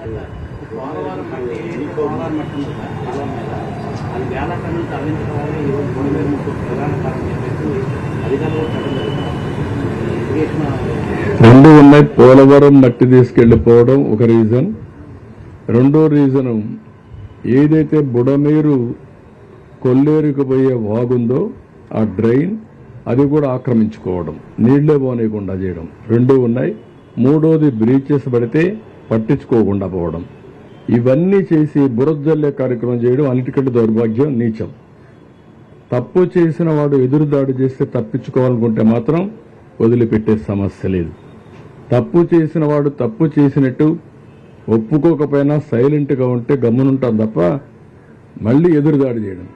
పోలవరం మట్టి పోలవరం మట్టి అది వేల టన్నులు తరలించడం వల్ల ఈరోజు మూడు వేల ముప్పై ప్రధాన కారణం చెప్పేసి అధికారులు రెండు ఉన్నాయి. పోలవరం మట్టి తీసుకెళ్ళిపోవడం ఒక రీజన్ రెండో రీజను ఏదైతే బుడమేరు కొల్లేరుకు పోయే వాగుందో ఆ డ్రైన్ అది కూడా ఆక్రమించుకోవడం నీళ్ళే పోనీయకుండా చేయడం. రెండు ఉన్నాయి. మూడోది బ్రీచెస్ పడితే పట్టించుకోకుండా పోవడం. ఇవన్నీ చేసి బురదల్లే కార్యక్రమం చేయడం అన్నిటికంటే దౌర్భాగ్యం నీచం. తప్పు చేసిన వాడు ఎదురుదాడి చేస్తే తప్పించుకోవాలనుకుంటే మాత్రం వదిలిపెట్టే సమస్య లేదు. తప్పు చేసిన వాడు తప్పు చేసినట్టు ఒప్పుకోకపోయినా సైలెంట్గా ఉంటే గమ్మునుంటాం తప్ప మళ్ళీ ఎదురుదాడి చేయడం.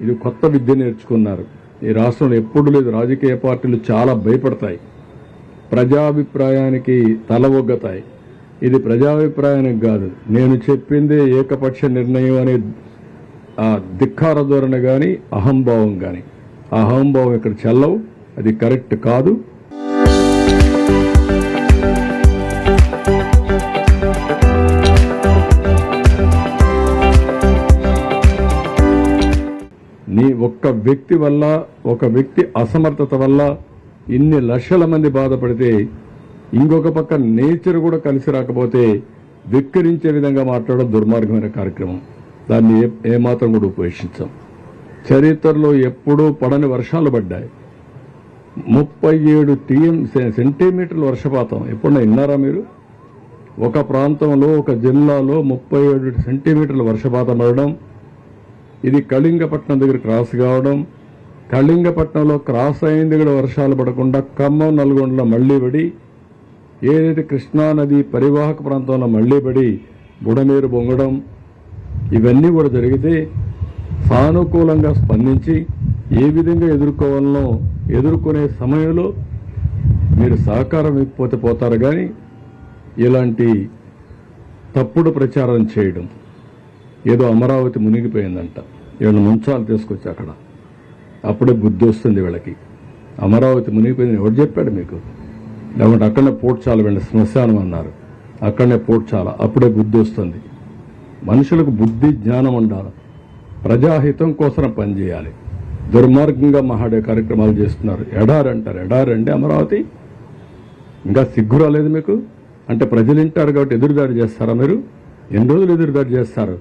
ఇది కొత్త విద్య నేర్చుకున్నారు. ఈ రాష్ట్రంలో ఎప్పుడు లేదు. రాజకీయ పార్టీలు చాలా భయపడతాయి. ప్రజాభిప్రాయానికి తల ఒగ్గతాయి ఇది ప్రజాభిప్రాయానికి కాదు. నేను చెప్పింది ఏకపక్ష నిర్ణయం అనే ఆ ధిక్కార ధోరణ కానీ అహంభావం కానీ ఆ అహంభావం ఇక్కడ చల్లవు అది కరెక్ట్ కాదు. నీ ఒక్క వ్యక్తి వల్ల ఒక వ్యక్తి అసమర్థత వల్ల ఇన్ని లక్షల మంది బాధపడితే ఇంకొక పక్క నేచర్ కూడా కలిసి రాకపోతే విక్కరించే విధంగా మాట్లాడడం దుర్మార్గమైన కార్యక్రమం. దాన్ని ఏ ఏమాత్రం కూడా ఉపేక్షించాం. చరిత్రలో ఎప్పుడూ పడని వర్షాలు పడ్డాయి. ముప్పై ఏడు టీఎం సెంటీమీటర్ల వర్షపాతం ఎప్పుడన్నా విన్నారా మీరు? ఒక ప్రాంతంలో ఒక జిల్లాలో ముప్పై ఏడు సెంటీమీటర్ల వర్షపాతం పడడం ఇది కళింగపట్నం దగ్గర క్రాస్ కావడం కళింగపట్నంలో క్రాస్ అయింది కూడా వర్షాలు పడకుండా ఖమ్మం నల్గొండలో మళ్ళీ పడి ఏదైతే కృష్ణా నది పరివాహక ప్రాంతంలో మళ్ళీ పడి బుడమేరు బొంగడం ఇవన్నీ కూడా జరిగితే సానుకూలంగా స్పందించి ఏ విధంగా ఎదుర్కోవాలనో ఎదుర్కొనే సమయంలో మీరు సహకారం ఇవ్వకపోతే పోతారు కానీ ఇలాంటి తప్పుడు ప్రచారం చేయడం. ఏదో అమరావతి మునిగిపోయిందంట. వీళ్ళని ముంచాలు తీసుకొచ్చి అక్కడ. అప్పుడే బుద్ధి వస్తుంది వీళ్ళకి. అమరావతి మునిగిపోయింది ఎవడు చెప్పాడు మీకు? లేకుంటే అక్కడనే పోడ్చాల వెళ్ళి శ్మశానం అన్నారు. అక్కడనే పోడ్చాల అప్పుడే బుద్ధి వస్తుంది. మనుషులకు బుద్ధి జ్ఞానం ఉండాలి. ప్రజాహితం కోసం పనిచేయాలి దుర్మార్గంగా మహాడే కార్యక్రమాలు చేస్తున్నారు. ఎడారి అంటారు ఎడారి అంటే అమరావతి. ఇంకా సిగ్గు రాలేదు మీకు? అంటే ప్రజలు వింటారు కాబట్టి ఎదురుదాడి చేస్తారా మీరు? ఎన్ని రోజులు ఎదురుదాడి చేస్తారు?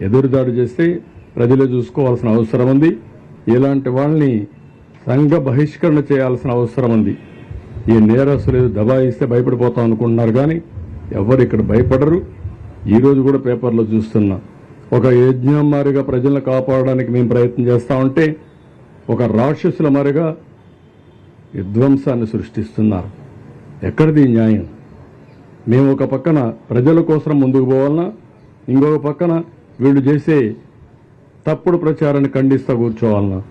ఎదురుదాడి చేస్తే ప్రజలే చూసుకోవాల్సిన అవసరం ఉంది. ఇలాంటి వాళ్ళని సంఘ బహిష్కరణ చేయాల్సిన అవసరం ఉంది. ఈ నేరస్తులు దబాయిస్తే భయపడిపోతాం అనుకుంటున్నారు కానీ ఎవరు ఇక్కడ భయపడరు. ఈరోజు కూడా పేపర్లో చూస్తున్నా ఒక యజ్ఞం మారిగా ప్రజలను కాపాడడానికి మేము ప్రయత్నం చేస్తా ఉంటే ఒక రాక్షసుల మారిగా విధ్వంసాన్ని సృష్టిస్తున్నారు. ఎక్కడిది న్యాయం? మేము ఒక పక్కన ప్రజల కోసం ముందుకు పోవాలన్నా ఇంకొక పక్కన వీళ్ళు చేసే తప్పుడు ప్రచారాన్ని ఖండిస్తా కూర్చోవాలన్నా.